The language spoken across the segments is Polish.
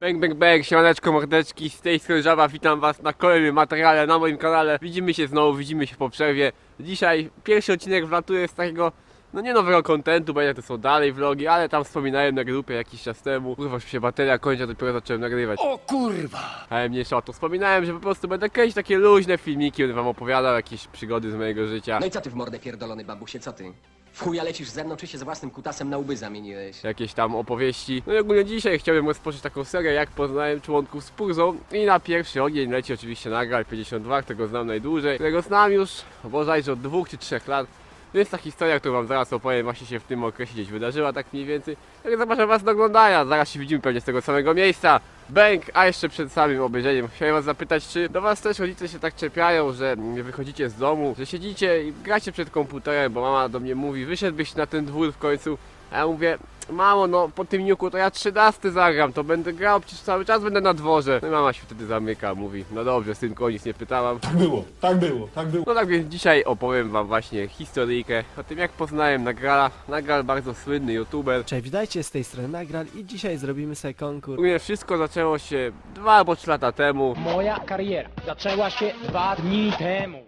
Bang, bang, bang, siemaneczko, mordeczki, z tej strony Żaba, witam was na kolejnym materiale na moim kanale. Widzimy się znowu, widzimy się po przerwie. Dzisiaj pierwszy odcinek wlatuje z takiego, no nie nowego kontentu, bo to są dalej vlogi, ale tam wspominałem na grupie jakiś czas temu. Kurwa, się bateria kończy, a dopiero zacząłem nagrywać. O kurwa! Ale mniejsza o to, wspominałem, że po prostu będę kręcić takie luźne filmiki, będę wam opowiadał jakieś przygody z mojego życia. No i co ty w mordę pierdolony babusie, co ty? W chuja lecisz ze mną, czy się z własnym kutasem na łby zamieniłeś? jakieś tam opowieści. No i ogólnie dzisiaj chciałbym rozpocząć taką serię, jak poznałem członków z Purzą. I na pierwszy ogień leci oczywiście Nagal 52, którego znam najdłużej, którego znam już bodajże od dwóch czy trzech lat. Więc ta historia, którą wam zaraz opowiem, właśnie się w tym okresie gdzieś wydarzyła, tak mniej więcej. Tak zapraszam was do oglądania, zaraz się widzimy pewnie z tego samego miejsca. Bęk, a jeszcze przed samym obejrzeniem chciałem was zapytać, czy do was też rodzice się tak czepiają, że wychodzicie z domu, że siedzicie i gracie przed komputerem, bo mama do mnie mówi, wyszedłbyś na ten dwór w końcu, a ja mówię, mamo, no po tym niuku to ja 13 zagram, to będę grał, przecież cały czas będę na dworze. No i mama się wtedy zamyka, mówi, no dobrze, synku, o nic nie pytałam. Tak było, tak było, tak było. No tak więc dzisiaj opowiem wam właśnie historyjkę o tym jak poznałem Nagrala. Nagral bardzo słynny youtuber. Cześć, witajcie z tej strony Nagral i dzisiaj zrobimy sobie konkurs. U mnie wszystko zaczęło się dwa albo trzy lata temu. Moja kariera zaczęła się dwa dni temu,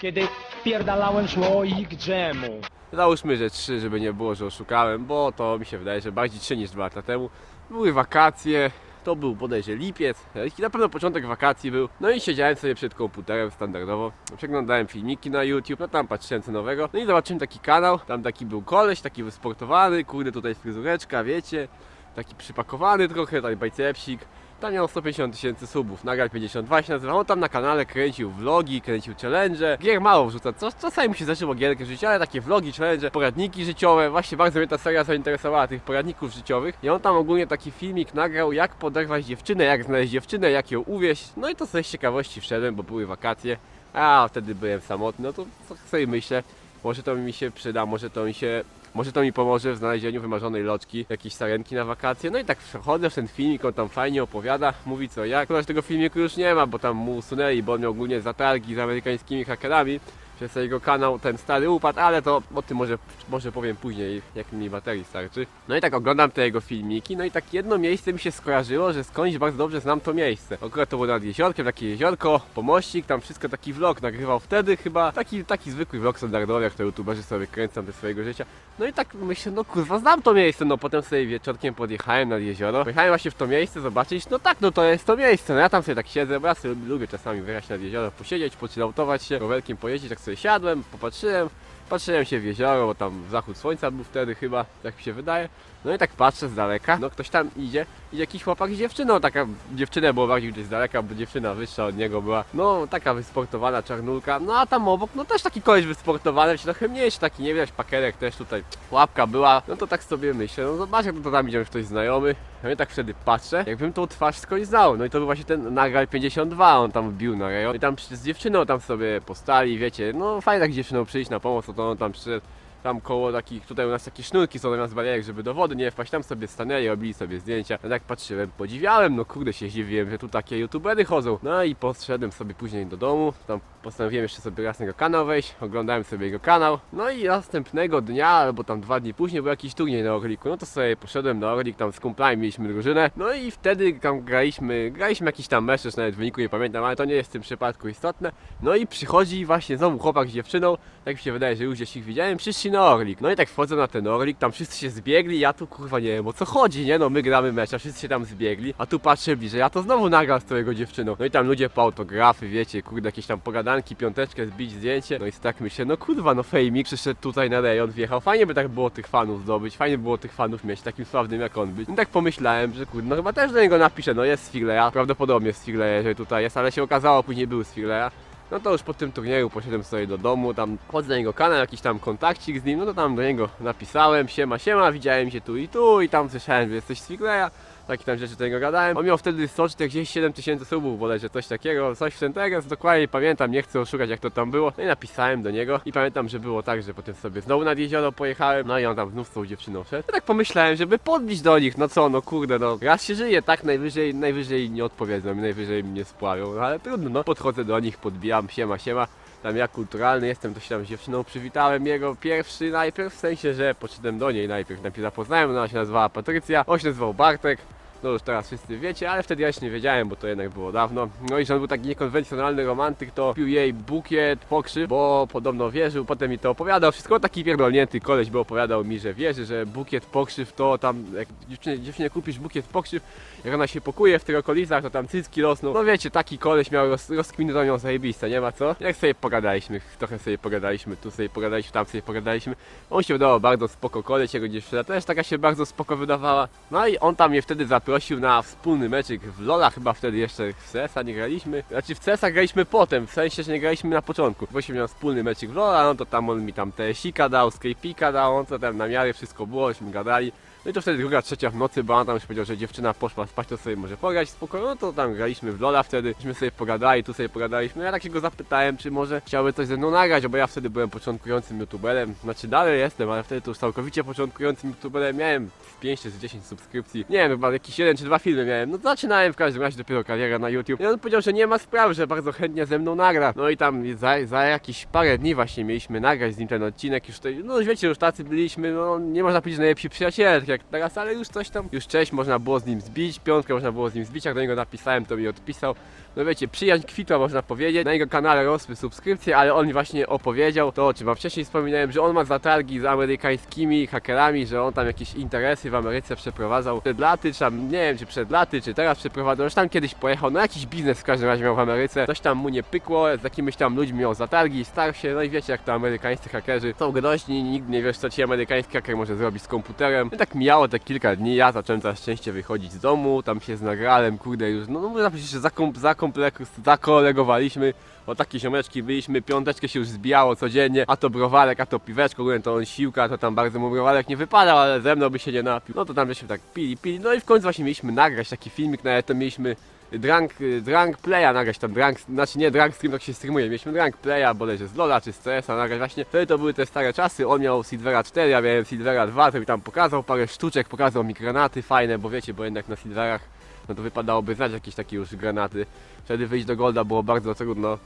kiedy wpierdalałem słoik dżemu. Załóżmy, że trzy, żeby nie było, że oszukałem, bo to mi się wydaje, że bardziej trzy niż dwa lata temu. Były wakacje, to był bodajże lipiec, i na pewno początek wakacji był. No i siedziałem sobie przed komputerem standardowo, przeglądałem filmiki na YouTube, no tam patrzyłem co nowego. No i zobaczyłem taki kanał, tam taki był koleś, taki wysportowany, kurde tutaj fryzureczka, wiecie, taki przypakowany trochę, taki bicepsik. Tam miał 150 tysięcy subów, Nagal 52 się nazywa. On tam na kanale kręcił vlogi, kręcił challenge. Gier mało wrzuca, co, czasami mu się zdarzyło gierkę żyć, ale takie vlogi, challenge, poradniki życiowe. Właśnie bardzo mnie ta seria zainteresowała, tych poradników życiowych. I on tam ogólnie taki filmik nagrał, jak poderwać dziewczynę, jak znaleźć dziewczynę, jak ją uwieść. No i to sobie z ciekawości wszedłem, bo były wakacje. A wtedy byłem samotny, no to co sobie myślę, może to mi się przyda, może to mi się może to mi pomoże w znalezieniu wymarzonej loczki, jakiejś sarenki na wakacje. No i tak przechodzę w ten filmik, on tam fajnie opowiada, mówi co jak. Chociaż tego filmiku już nie ma, bo tam mu usunęli, bo on miał ogólnie zatargi z amerykańskimi hakerami. Przez jego kanał ten stary upadł, ale to o tym może, może powiem później, jak mi baterii starczy. No i tak oglądam te jego filmiki, no i tak jedno miejsce mi się skojarzyło, że skądś bardzo dobrze znam to miejsce. Akurat to było nad jeziorkiem, takie jeziorko, pomościk, tam wszystko taki vlog nagrywał wtedy chyba, taki, taki zwykły vlog standardowy, jak to youtuberzy sobie kręcą do swojego życia. No i tak myślę, no kurwa, znam to miejsce, no potem sobie wieczorkiem podjechałem nad jezioro, pojechałem właśnie w to miejsce, zobaczyć, no tak, no to jest to miejsce, no ja tam sobie tak siedzę, bo ja sobie lubię czasami wyjechać nad jezioro, posiedzieć, pochilloutować się, rowerkiem pojeździć, tak sobie siadłem, popatrzyłem, patrzyłem się w jezioro, bo tam zachód słońca był wtedy chyba, tak mi się wydaje, no i tak patrzę z daleka, no ktoś tam idzie, i jakiś chłopak z dziewczyną, taka dziewczyna była bardziej gdzieś z daleka, bo dziewczyna wyższa od niego była, no taka wysportowana czarnulka, no a tam obok, no też taki koleś wysportowany, trochę mniejszy, taki nie widać, pakerek też tutaj, łapka była, no to tak sobie myślę, no zobaczę, to tam idzie ktoś znajomy, no i tak wtedy patrzę, jakbym tą twarz skądś znał, no i to był właśnie ten Nagal 52, on tam wbił na rejon, i tam z dziewczyną tam sobie postali, wiecie, no fajnie tak dziewczyną przyjść na pomoc, to on tam przyszedł, tam koło takich, tutaj u nas takie sznurki są zamiast barierek, żeby do wody nie wpaść, tam sobie stanęli, robili sobie zdjęcia. No tak patrzyłem, podziwiałem, no kurde się zdziwiłem, że tu takie youtubery chodzą. No i poszedłem sobie później do domu, tam postanowiłem jeszcze sobie raz na jego kanał wejść, oglądałem sobie jego kanał. No i następnego dnia, albo tam dwa dni później był jakiś turniej na Orliku, no to sobie poszedłem na Orlik, tam z kumplami mieliśmy drużynę. No i wtedy tam graliśmy, graliśmy jakiś tam mecz, już nawet wyniku nie pamiętam, ale to nie jest w tym przypadku istotne. No i przychodzi właśnie znowu chłopak z dziewczyną, tak mi się wydaje, że już gdzieś ich widziałem, przyszli na Orlik. No i tak wchodzę na ten Orlik, tam wszyscy się zbiegli, ja tu kurwa nie wiem o co chodzi, nie? No my gramy mecz, a wszyscy się tam zbiegli, a tu patrzę bliżej, a to znowu nagram z tą jego dziewczyną. No i tam ludzie po autografy, wiecie, kurde, jakieś tam pogadanki, piąteczkę, zbić zdjęcie. No i tak myślę, no kurwa, no fejmik przyszedł tutaj na rejon, wjechał, fajnie by tak było tych fanów zdobyć, fajnie było tych fanów mieć, takim sławnym jak on być. I tak pomyślałem, że kurde, no chyba też do niego napiszę, no jest z Figleya, prawdopodobnie z Figleya, że tutaj jest, ale się okazało, później był z Figleya. No to już po tym turnieju poszedłem sobie do domu, tam chodzę na jego kanał, jakiś tam kontakcik z nim, no to tam do niego napisałem, siema, siema, widziałem się tu i tu i tam słyszałem, że jesteś z Figleya, takie tam rzeczy do niego gadałem. On miał wtedy 147 tysięcy subów, bodajże coś takiego, coś w ten teraz, dokładnie nie pamiętam, nie chcę oszukać jak to tam było. No i napisałem do niego i pamiętam, że było tak, że potem sobie znowu nad jezioro pojechałem, no i on tam znów z tą dziewczyną szedł. Ja tak pomyślałem, żeby podbić do nich, no co, no kurde, no raz się żyje, tak, najwyżej, najwyżej nie odpowiedzą najwyżej mnie spławią, no ale trudno, no. Podchodzę do nich, podbijam, siema, siema. Tam ja kulturalny jestem, to się tam z dziewczyną przywitałem jego pierwszy najpierw, w sensie, że poszedłem do niej najpierw, najpierw zapoznałem, ona się nazywała Patrycja, on się nazywał Bartek, no już teraz wszyscy wiecie, ale wtedy ja jeszcze nie wiedziałem, bo to jednak było dawno. No i że on był taki niekonwencjonalny romantyk, to pił jej bukiet, pokrzyw, bo podobno wierzył, potem mi to opowiadał, wszystko taki pierdolnięty koleś, bo opowiadał mi, że wierzy, że bukiet pokrzyw to tam, jak dziewczynie, dziewczynie kupisz bukiet pokrzyw, jak ona się pokuje w tych okolicach, to tam cycki rosną. No wiecie, taki koleś miał roz, rozkminy do nią zajebiste, nie ma co? Jak sobie pogadaliśmy, trochę sobie pogadaliśmy, tu sobie pogadaliśmy, tam sobie pogadaliśmy. On się wydawał bardzo spoko koleś, jego dziewczyna też taka się bardzo spoko wydawała. No i on tam mnie wtedy zaprosił na wspólny meczyk w Lola, chyba wtedy jeszcze w CS-a nie graliśmy. Znaczy w CS-a graliśmy potem, w sensie, że nie graliśmy na początku. Właśnie miał wspólny meczyk w Lola, no to tam on mi tam TS-ika dał, Skype'ika dał, on to tam na miarę wszystko było, żeśmy gadali. No i to wtedy druga, trzecia w nocy, bo on tam już powiedział, że dziewczyna poszła spać, to sobie może pograć spokojnie. No to tam graliśmy w Lola wtedy, myśmy sobie pogadali, tu sobie pogadaliśmy. Ja tak się go zapytałem, czy może chciałby coś ze mną nagrać, bo ja wtedy byłem początkującym youtuberem. Znaczy dalej jestem, ale wtedy to już całkowicie początkującym youtuberem. Miałem 5 czy z 10 subskrypcji. Nie wiem, chyba jakieś jeden czy dwa filmy miałem. No zaczynałem w każdym razie dopiero karierę na YouTube. I on powiedział, że nie ma spraw, że bardzo chętnie ze mną nagra. No i tam za, za jakieś parę dni właśnie mieliśmy nagrać z nim ten odcinek. Już tutaj, no wiecie, już tacy byliśmy, no nie można powiedzieć najlepsi przyjaciele, tak jak teraz, ale już coś tam, już cześć można było z nim zbić, piątkę można było z nim zbić, jak do niego napisałem, to mi odpisał. No wiecie, przyjaźń kwitła można powiedzieć. Na jego kanale rosły subskrypcje, ale on właśnie opowiedział to, o czym wam wcześniej wspominałem, że on ma zatargi z amerykańskimi hakerami, że on tam jakieś interesy w Ameryce przeprowadzał przed laty, czy tam, nie wiem, czy przed laty, czy teraz przeprowadzał, już tam kiedyś pojechał, no jakiś biznes w każdym razie miał w Ameryce, coś tam mu nie pykło, z jakimiś tam ludźmi miał zatargi, starł się, no i wiecie, jak to amerykańscy hakerzy są gnośni, nigdy nie wiesz, co ci amerykański haker może zrobić z komputerem. No tak mijało te kilka dni, ja zacząłem coraz częściej wychodzić z domu, tam się z nagrałem, kurde, już, no, no można powiedzieć, że zakom, zakomplek- zakolegowaliśmy, o takie ziomeczki byliśmy, piąteczkę się już zbijało codziennie, a to browarek, a to piweczko, ogólnie to on siłka, to tam bardzo mu browarek nie wypadał, ale ze mną by się nie napił. No to tam żeśmy tak pili, pili, no i w końcu właśnie mieliśmy nagrać taki filmik, nawet to mieliśmy drunk, drunk playa nagrać tam, drunk, znaczy nie drunk stream, tak się streamuje, mieliśmy drunk playa, bodajże z Lola czy z CS-a nagrać właśnie, wtedy to były te stare czasy, on miał Silvera 4, ja miałem Silvera 2, to mi tam pokazał parę sztuczek, pokazał mi granaty fajne, bo wiecie, bo jednak na Silverach no to wypadałoby znać jakieś takie już granaty. Wtedy wyjść do Golda było bardzo trudno,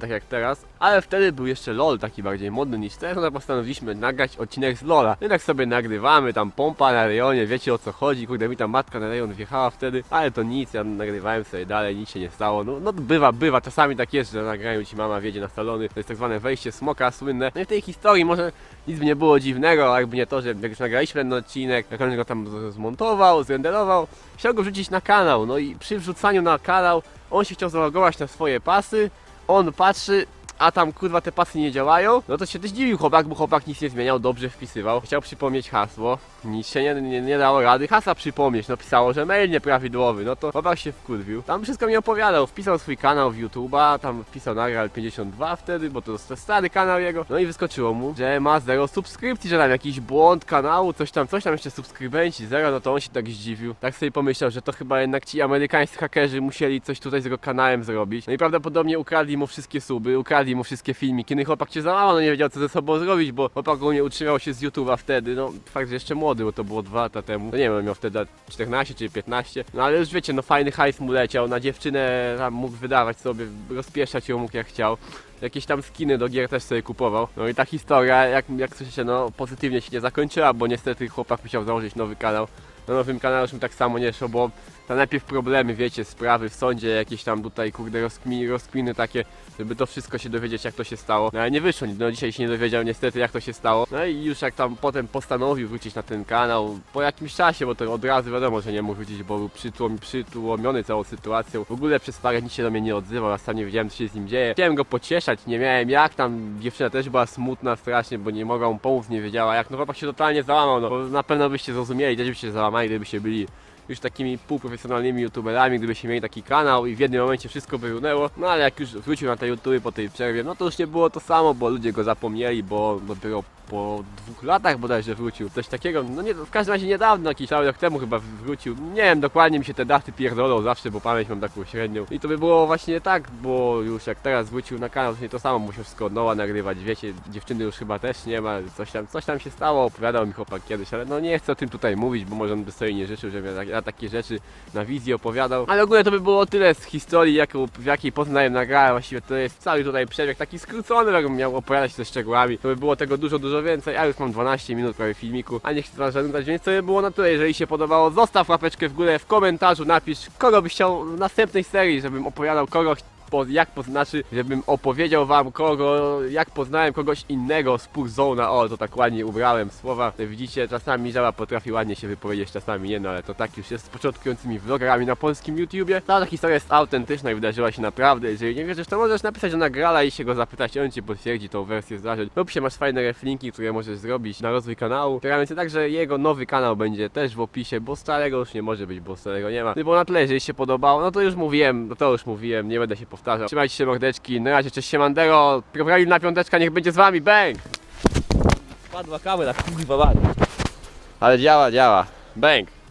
tak jak teraz. Ale wtedy był jeszcze LOL taki bardziej modny niż teraz, no postanowiliśmy nagrać odcinek z LOLa. Jednak sobie nagrywamy, tam pompa na rejonie, wiecie o co chodzi, kurde mi tam matka na rejon wjechała wtedy, ale to nic, ja nagrywałem sobie dalej, nic się nie stało. No, no bywa, bywa, czasami tak jest, że nagrają ci mama wiedzie na salony, to jest tak zwane wejście smoka słynne. No i w tej historii może nic by nie było dziwnego, jakby nie to, że jak już nagraliśmy ten odcinek, jak on go tam zmontował, zrenderował, chciał go wrzucić na kanał, no i przy wrzucaniu na kanał on się chciał zalogować na swoje pasy, on the patrzy, a tam kurwa te pasy nie działają, no to się też dziwił chłopak, bo chłopak nic nie zmieniał, dobrze wpisywał. Chciał przypomnieć hasło, nic się nie, nie, nie dało rady, hasła przypomnieć, no pisało, że mail nieprawidłowy, no to chłopak się wkurwił. Tam wszystko mi opowiadał, wpisał swój kanał w YouTube'a, tam wpisał Nagral 52 wtedy, bo to stary kanał jego, no i wyskoczyło mu, że ma zero subskrypcji, że tam jakiś błąd kanału, coś tam, coś tam jeszcze subskrybenci, zero, no to on się tak zdziwił. Tak sobie pomyślał, że to chyba jednak ci amerykańscy hakerzy musieli coś tutaj z jego kanałem zrobić. No i prawdopodobnie ukradli mu wszystkie suby, ukradli mu wszystkie filmiki. I chłopak się załamał, no nie wiedział co ze sobą zrobić, bo chłopak ogólnie utrzymał się z YouTube'a wtedy, no fakt, że jeszcze młody, bo to było dwa lata temu. No nie wiem, miał wtedy lat 14 czy 15. No ale już wiecie, no fajny hajs mu leciał, na dziewczynę tam mógł wydawać sobie, rozpieszczać ją mógł jak chciał. Jakieś tam skiny do gier też sobie kupował. No i ta historia, jak, jak słyszycie, no pozytywnie się nie zakończyła, bo niestety chłopak musiał założyć nowy kanał. Na nowym kanale już tak samo nie szło, bo to najpierw problemy, wiecie, sprawy w sądzie, jakieś tam tutaj, kurde, rozkminy, rozkminy takie, żeby to wszystko się dowiedzieć, jak to się stało. No ale nie wyszło, no dzisiaj się nie dowiedział niestety, jak to się stało. No i już jak tam potem postanowił wrócić na ten kanał, po jakimś czasie, bo to od razu wiadomo, że nie mógł wrócić, bo był przytłom, przytłomiony całą sytuacją. W ogóle przez parę dni się do mnie nie odzywał, a sam nie wiedziałem, co się z nim dzieje. Chciałem go pocieszać, nie miałem jak, tam dziewczyna też była smutna strasznie, bo nie mogła mu pomóc, nie wiedziała jak. No chłopak się totalnie załamał, no bo na pewno byście zrozumieli, też byście się załamali, gdybyście byli już takimi półprofesjonalnymi youtuberami, gdybyście mieli taki kanał i w jednym momencie wszystko wyrunęło. No ale jak już wrócił na te YouTube po tej przerwie, no to już nie było to samo, bo ludzie go zapomnieli, bo dopiero po dwóch latach bodajże wrócił. Coś takiego, no nie, w każdym razie niedawno, jakiś cały rok temu chyba wrócił. Nie wiem, dokładnie mi się te daty pierdolą zawsze, bo pamięć mam taką średnią. I to by było właśnie tak, bo już jak teraz wrócił na kanał, to to samo, musiał wszystko od nowa nagrywać, wiecie, dziewczyny już chyba też nie ma, coś tam, coś tam się stało, opowiadał mi chłopak kiedyś, ale no nie chcę o tym tutaj mówić, bo może on by sobie nie życzył, żebym ja, ja takie rzeczy na wizji opowiadał. Ale ogólnie to by było tyle z historii, jaką, w jakiej poznałem nagrałem, właściwie to jest cały tutaj przebieg taki skrócony, jakbym miał opowiadać ze szczegółami, to by było tego dużo, dużo więcej, a już mam 12 minut prawie filmiku, a nie chcę was żadnych więc to by było na tyle. Jeżeli się podobało, zostaw łapeczkę w górę, w komentarzu napisz, kogo byś chciał w następnej serii, żebym opowiadał kogo po, jak po, znaczy, żebym opowiedział wam kogo, jak poznałem kogoś innego z Purzona, o to tak ładnie ubrałem słowa, widzicie, czasami Żaba potrafi ładnie się wypowiedzieć, czasami nie, no ale to tak już jest z początkującymi vlogerami na polskim YouTubie. Ta historia jest autentyczna i wydarzyła się naprawdę, jeżeli nie wierzysz, to możesz napisać do nagrala i się go zapytać, on ci potwierdzi tą wersję zdarzeń. W opisie masz fajne reflinki, które możesz zrobić na rozwój kanału. Wspieramy się także jego nowy kanał będzie też w opisie, bo starego już nie może być, bo starego nie ma. Bo na tyle, jeżeli się podobało, no to już mówiłem, no to już mówiłem, nie będę się powtarzał. Trzymajcie się mordeczki, na razie, cześć Siemandero, program na piąteczka, niech będzie z wami, bang! Padła kamera, kurwa, Ale działa, działa, bang!